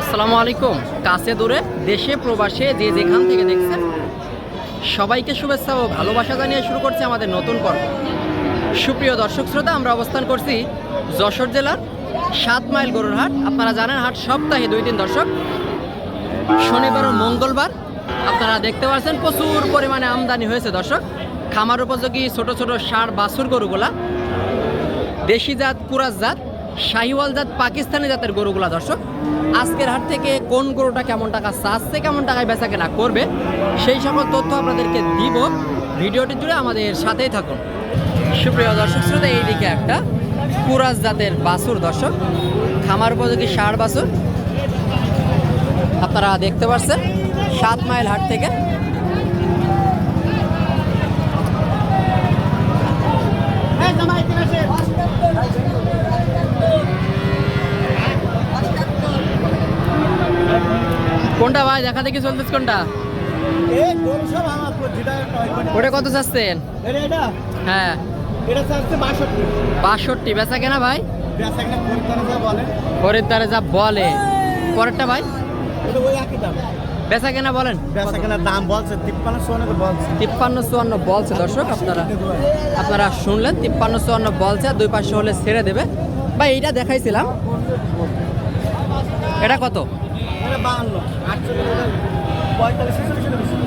আসসালামু আলাইকুম। কাছে দূরে, দেশে, প্রবাসে, যে যেখান থেকে দেখছেন, সবাইকে শুভেচ্ছা ও ভালোবাসা জানিয়ে শুরু করছে আমাদের নতুন পর্ব। সুপ্রিয় দর্শক শ্রোতা, আমরা অবস্থান করছি যশোর জেলার সাত মাইল গরুর হাট। আপনারা জানেন, হাট সপ্তাহে দুই দিন দর্শক। শনিবার ও মঙ্গলবার আপনারা দেখতে পাচ্ছেন, প্রচুর পরিমাণে আমদানি হয়েছে দর্শক। খামার উপযোগী ছোট ছোট সার, বাছুর গরুগুলা। দেশি জাত, কুরাস জাত শাহিওয়াল জাত পাকিস্তানি জাতের গরুগুলা, দর্শক। আজকের হাট থেকে কোন গরুটা কেমন টাকা চাচ্ছে, কেমন টাকায় বেচা কেনা করবে, সেই সকল তথ্য আপনাদেরকে দিব। ভিডিওটি জুড়ে আমাদের সাথেই থাকুন। সুপ্রিয় দর্শক শ্রোতা, এইদিকে একটা কুরাস জাতের বাছুর, দর্শক। খামার উপযোগী সার বাছুর। আপনারা দেখতে পাচ্ছেন, সাত মাইল হাট থেকে। ভাই দেখা দেখি চলতেছে কোনটা। ওটা কত চাচ্ছেন? হ্যাঁ। বাষট্টি। বেচা কেনা ভাই? খরিদ্দার যা বলে। খরিদ্দারে যা বলে। পরেরটা ভাই? বেচা কেনা বলেন। বেচা কেনার দাম বলছে তিপ্পান্ন সোনে বলছে। তিপ্পান্ন চুয়ান্ন বলছে দর্শক আপনারা আপনারা শুনলেন তিপ্পান্ন চুয়ান্ন বলছে দুই পাশে হলে ছেড়ে দেবে। ভাই এইটা দেখাইছিলাম। এটা কত?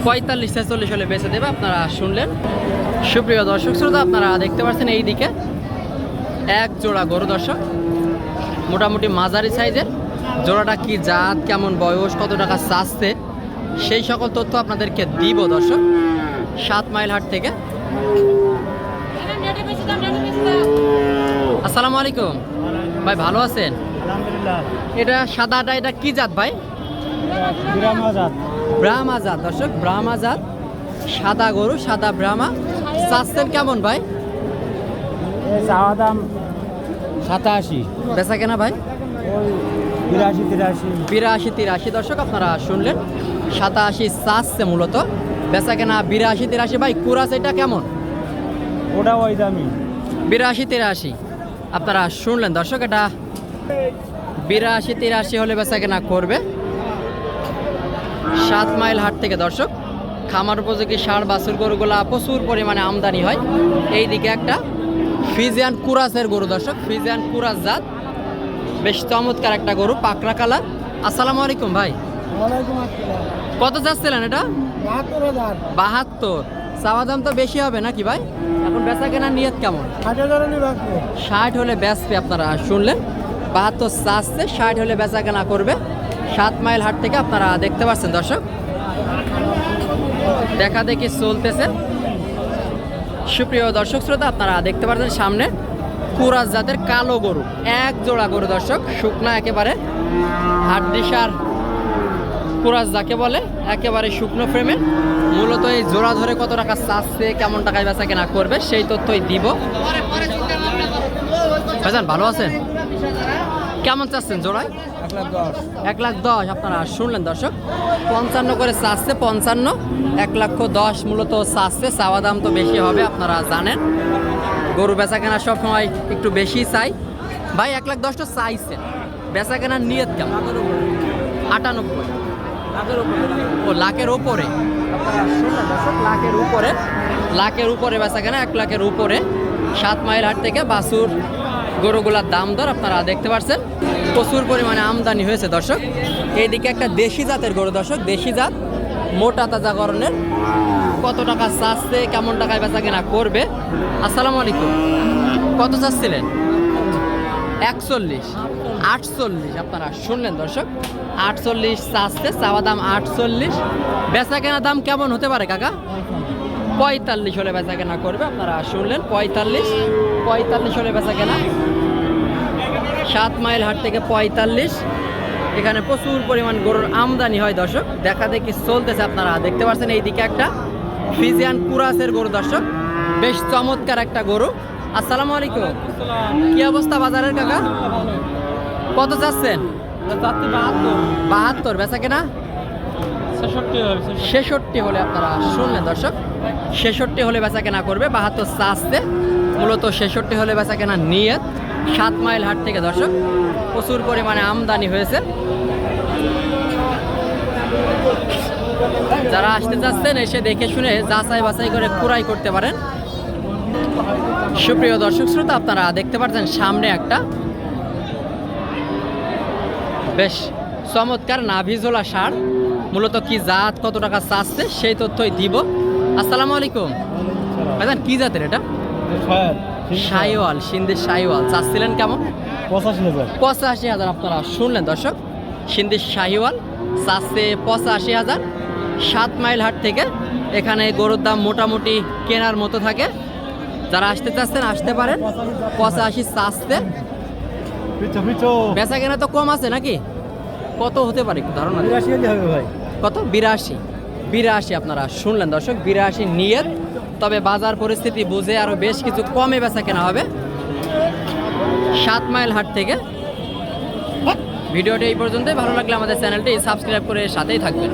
পঁয়তাল্লিশ ছেচল্লিশ হলে বেচে দেবে। আপনারা শুনলেন। সুপ্রিয় দর্শক শ্রোতা আপনারা দেখতে পাচ্ছেন এই দিকে এক জোড়া গরু দর্শক মোটামুটি মাঝারি সাইজের। জোড়াটা কি জাত কেমন বয়স কত টাকা চাচ্ছে সেই সকল তথ্য আপনাদেরকে দিব দর্শক সাত মাইল হাট থেকে। আসসালামু আলাইকুম। ভাই ভালো আছেন? এটা? সাদাটা এটা কি জাত ভাই? ব্রাহ্মা জাত দর্শক ব্রাহ্মা জাত সাদা গরু সাদা ব্রাহ্মা। চাচ্ছেন কেমন ভাই? চাওয়া দাম সাতাশি। বেচা কেনা ভাই? বিরাশি তিরাশি। বিরাশি তিরাশি। দর্শক আপনারা শুনলেন সাতাশি চাচ্ছে মূলত। বেচা কেনা বিরাশি তিরাশি। ভাই কুরাস এটা কেমন? ওটা ওই দামি বিরাশি তিরাশি। আপনারা শুনলেন দর্শক এটা বিরাশি তিরাশি হলে বেচা কেনা করবে। সাত মাইল হাট থেকে দর্শক খামার উপযোগী সার বাছুর গরুগুলা প্রচুর পরিমাণে আমদানি হয়। এই দিকে একটা ফিজিয়ান কুরাসের গরু দর্শক ফিজিয়ান কুরাস জাত। বেশ চমৎকার একটা গরু পাকড়া কালার। আসসালামু আলাইকুম ভাই। কত চাচ্ছিলেন এটা? বাহাত্তর চাওয়া দাম তো বেশি হবে নাকি ভাই? এখন বেচা কেনার নিয়ত কেমন? ষাট ষাট হলে বেচবে আপনারা শুনলেন? বাহাত্তর চাচ্ছে ষাট হলে বেচা কেনা করবে। সাত মাইল হাট থেকে আপনারা দেখতে পাচ্ছেন, দর্শক। দেখা দেখি চলতেছে। সুপ্রিয় দর্শক শ্রোতা, আপনারা দেখতে পাচ্ছেন সামনে কুরাজ জাতের কালো গরু, এক জোড়া গরু, দর্শক। শুকনা একেবারে হাড্ডিসার কুরাজ যাকে বলে, একেবারে শুকনো ফ্রেমে মূলত এই জোড়া ধরে কত টাকা চাচ্ছে, কেমন টাকায় বেচা কেনা করবে, সেই তথ্যই দিব। ভাইজান, ভালো আছেন? কেমন চাচ্ছেন জোড়ায়? এক লাখ দশ। এক লাখ দশ আপনারা শুনলেন দর্শক। পঞ্চান্ন করে চাচ্ছে পঞ্চান্ন। এক লক্ষ দশ মূলত চাচ্ছে চাওয়া দাম তো বেশি হবে আপনারা জানেন। গরু বেচা কেনা সবসময় একটু বেশি চাই। ভাই এক লাখ দশটা চাইছেন। বেচা কেনার নিয়ত কেমন? আটানব্বই। ও লাখের উপরে। লাখের উপরে। লাখের উপরে বেচা কেনা এক লাখের উপরে। সাত মাইল হাট থেকে বাসুর গরুগুলার দাম দর আপনারা দেখতে পাচ্ছেন প্রচুর পরিমাণে আমদানি হয়েছে দর্শক। এইদিকে একটা দেশি জাতের গরু দর্শক, দেশি জাত, মোটা তাজা গরনের। কত টাকা চাচ্ছে, কেমন টাকায় বেচা কেনা করবে? আসসালামু আলাইকুম। কত চাচ্ছিলেন? একচল্লিশ। আটচল্লিশ আপনারা শুনলেন দর্শক। আটচল্লিশ চাচ্ছে, চাওয়া দাম আটচল্লিশ। বেচা কেনা দাম কেমন হতে পারে, কাকা? পঁয়তাল্লিশ হলে বেচা কেনা করবে আপনারা শুনলেন পঁয়তাল্লিশ পঁয়তাল্লিশ হলে বেচা কেনা। সাত মাইল হাট থেকে পঁয়তাল্লিশ। এখানে প্রচুর পরিমাণ গরুর আমদানি হয় দর্শক দেখা দেখি চলতেছে আপনারা দেখতে পাচ্ছেন এইদিকে একটা ফিজিয়ান কুরাসের গরু দর্শক বেশ চমৎকার একটা গরু। আসসালামু আলাইকুম। কি অবস্থা বাজারের কাকা? কত চাচ্ছেন? বাহাত্তর বেচা কেনা? ছেষট্টি হলে আপনারা শুনলেন দর্শক। ছেষট্টি হলে বেচা কেনা করবে, বাহাত্তর চাচ্ছে মূলত ছেষট্টি হলে বেচা কেনা নিয়ে সাত মাইল হাট থেকে দর্শক, প্রচুর পরিমাণে আমদানি হয়েছে। যারা আসতে চাচ্ছেন, এসে দেখে শুনে যাচাই বাছাই করে কুড়াই করতে পারেন। সুপ্রিয় দর্শক শ্রোতা, আপনারা দেখতে পাচ্ছেন সামনে একটা বেশ চমৎকার নাভিজোলা সার। মূলত কি জাত, কত টাকা চাচ্ছে সেই তথ্যই দিব। আসসালামু আলাইকুম। ভাইজান কি জাতের এটা? সাইওয়াল সিন্ধি সাইওয়াল চাচ্ছিলেন কেমন? পঁচাশি হাজার। পঁচাশি হাজার আপনারা শুনলেন দর্শক। সিন্ধি শাহিওয়াল চাচ্ছে পঁচাশি হাজার। সাত মাইল হাট থেকে এখানে গরুর দাম মোটামুটি কেনার মতো থাকে। যারা আসতে চাচ্ছেন আসতে পারেন। পঁচাশি চাচ্ছে। বেচা কেনা তো কম আছে নাকি? কত হতে পারে ধারণা কত? বিরাশি। বিরাশি আপনারা শুনলেন দর্শক, বিরাশি নিয়ত। তবে বাজার পরিস্থিতি বুঝে আরও বেশ কিছু কমে বেচা কেনা হবে। সাত মাইল হাট থেকে। ভিডিওটি এই পর্যন্তই। ভালো লাগলে আমাদের চ্যানেলটি সাবস্ক্রাইব করে সাথেই থাকবেন।